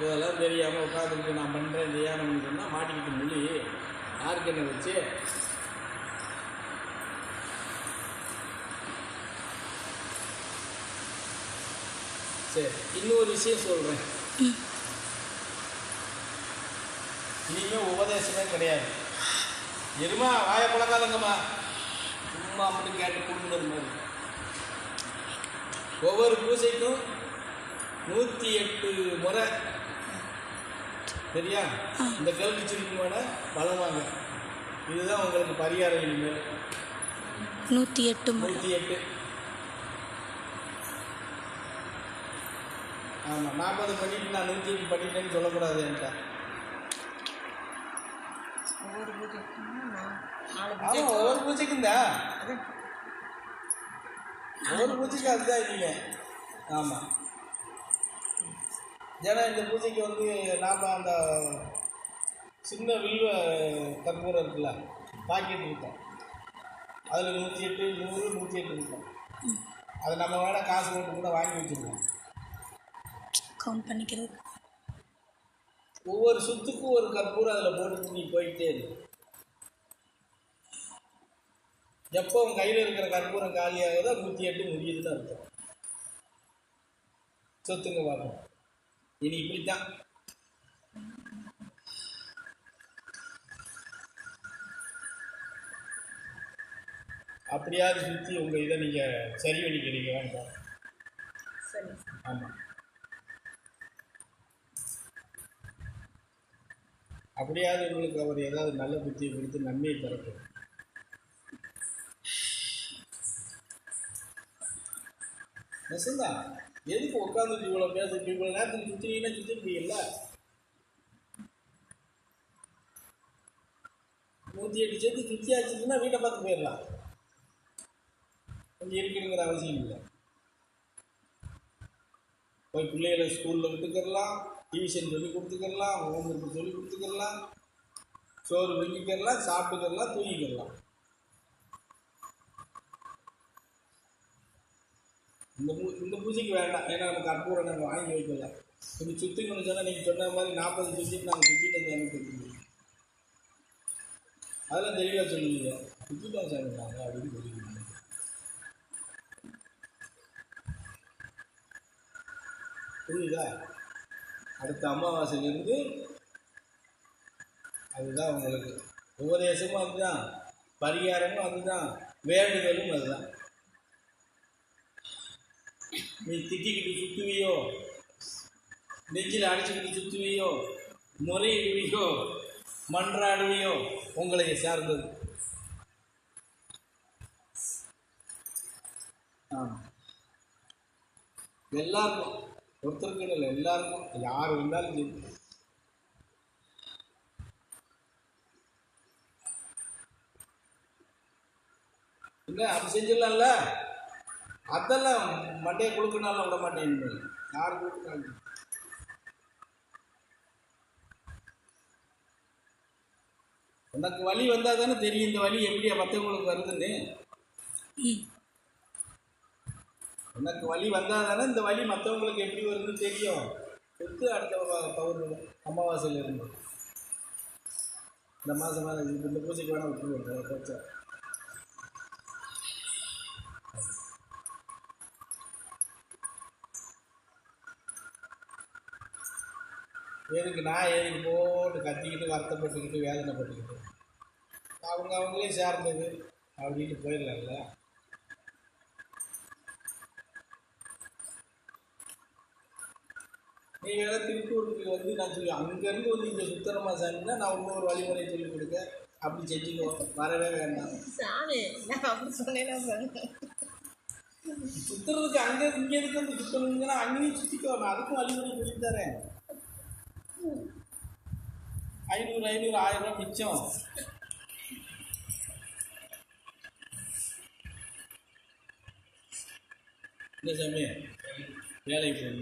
இதெல்லாம் தெரியாமல் உட்காந்துக்கிட்டு நான் பண்ணுறேன் தியானம்னு சொன்னால் மாட்டிக்கிட்டு மொழி. யாருக்கு என்ன வச்சு? சரி இன்னொரு விஷயம் சொல்கிறேன் இனிமேல் உபதேசமே கிடையாது. எருமா வாய பழக்காதங்கம்மா. சும்மா மட்டும் கேட்டு கொடுக்குறது மாதிரி ஒவ்வொரு பூஜைக்கும் நூற்றி எட்டு முறை சரியா? இந்த கல்வி சுருக்கமான பலம் வாங்க இதுதான் உங்களுக்கு பரிகாரம் இனிமேல். நூற்றி எட்டு நூற்றி எட்டு. ஆமாம் நாற்பது பண்ணிட்டு நான் நூற்றி எட்டு பண்ணிட்டேன்னு சொல்லக்கூடாது என்கிட்ட. ஒவ்வொரு பூஜைக்கும் ஒவ்வொரு பூஜைக்கும் தான் ஒவ்வொரு பூஜைக்கும் அதுதான் இல்லைங்க ஆமாம் ஏன்னா இந்த பூஜைக்கு வந்து நாம் அந்த சின்ன வில்வ கற்பூரம் இருக்குல்ல பாக்கெட் இருக்கும் அதில் நூற்றி எட்டு நூறு நூற்றி எட்டு இருக்கும் அதை நம்ம வேணால் காசு போட்டு கூட வாங்கி வச்சுருக்கோம் கவுண்ட் பண்ணிக்கிறது. ஒவ்வொரு சுத்துக்கும் ஒரு கற்பூரம் அதில் போட்டு நீ போயிட்டே இரு எப்போ உன் கையில் இருக்கிற கற்பூரம் காலியாகுதோ நூற்றி எட்டு முடியுதுன்னு அர்த்தம். சொத்துங்க பார்ப்போம் இனி இப்படித்தான். அப்படியாவது சுற்றி உங்கள் இதை நீங்கள் சரி பண்ணிக்கிறீங்க வேண்டாம் சரி. ஆமாம் அப்படியாவது உங்களுக்கு அவர் ஏதாவது நல்ல புத்தியை கொடுத்து நன்மையை தரட்டும். நெசந்தா எதுக்கு உட்காந்துட்டு இவ்வளோ பேசுறது இவ்வளோ நேரத்துக்கு சுற்றினீங்கன்னா சுற்றிருப்பீங்கல்ல நூற்றி எட்டு சேர்த்து சுற்றி ஆச்சுன்னா வீட்டை பார்த்து போயிடலாம். கொஞ்சம் இருக்கணுங்கிற அவசியம் இல்லை. போய் பிள்ளைகளை ஸ்கூலில் விட்டுக்கிறலாம் டியூஷன் சொல்லி கொடுத்துக்கிறலாம் ஹோம் ஒர்க் சொல்லி கொடுத்துக்கிறலாம் சோறு வெங்கிக்கிறலாம் சாப்பிட்டுக்கிறலாம் தூங்கிக்கிறலாம் இந்த பூ இந்த பூஜைக்கு வேண்டாம். ஏன்னா நம்ம கற்பூரம் நாங்கள் வாங்கி வைக்கல. இது சுற்றிக்கணும்னு சொன்னால் நீங்கள் சொன்ன மாதிரி நாற்பது சுற்றிட்டு நாங்கள் சுற்றிட்டு வந்து எனக்கு அதெல்லாம் தெளிவாக சொல்லுவீங்க சுற்றிட்டோம் சார் நாங்கள் அப்படின்னு சொல்லிக்கிறீங்க புரியுதா? அடுத்த அமாவாசையிலிருந்து அதுதான் உங்களுக்கு. உபதேசமும் அதுதான். பரிகாரமும் அதுதான். வேண்டுதலும் அதுதான். நீ திட்டிக்கிட்டு சுற்றுவியோ நெஞ்சில் அடிச்சுக்கிட்டு சுற்றுவியோ முறையிடுவியோ? மன்றாடுவியோ? உங்களை சார்ந்தது. எல்லாருக்கும். ஒருத்தருக்கு இல்லை எல்லாருக்கும். யார் இருந்தாலும் சரி. இல்லை அது செஞ்சிடலாம்ல? அதெல்லாம் மண்டையை கொடுக்கணாலும் விட மாட்டேன். யார் கொடுக்குறாங்க உனக்கு வலி வந்தால் தானே தெரியும் இந்த வலி எப்படியா மற்றவங்களுக்கு வருதுன்னு. உனக்கு வலி வந்தால் தானே இந்த வலி மற்றவங்களுக்கு எப்படி வருதுன்னு தெரியும். எடுத்து அடுத்த வ- பௌர் அமாவாசையில் இருந்து. இந்த மாதம் இந்த பூஜைக்கு வேணால் விட்டுருவோம் எதுக்கு நான் எதுக்கு போட்டு கத்திக்கிட்டு வருத்தப்பட்டுக்கிட்டு வேதனைப்பட்டுக்கிட்டு? அவங்க அவங்களே சேர்ந்தது அப்படின்னு போயிடலாம்ல. நீ வேற திருப்பூருக்கு வந்து நான் சொல்லி அங்கேருந்து வந்து இங்கே சுத்தரமா சாமின்னா நான் இன்னொரு வழிமுறை சொல்லி கொடுக்க. அப்படி செஞ்சுக்கோ வரவே வேண்டாம். சாமி நான் அப்படி பாருங்க. சுத்துறதுக்கு அங்கே இங்கே இருக்கு அந்த சுத்தணுங்கன்னா அங்கேயும் சுற்றிக்கோ நான் அதுக்கும் வழிமுறை சொல்லி தரேன். ఐనూరు ఐనూరు ఆయిరం రూపాయలు ఇచ్చాం. నిజమే. వేలైపోయింది.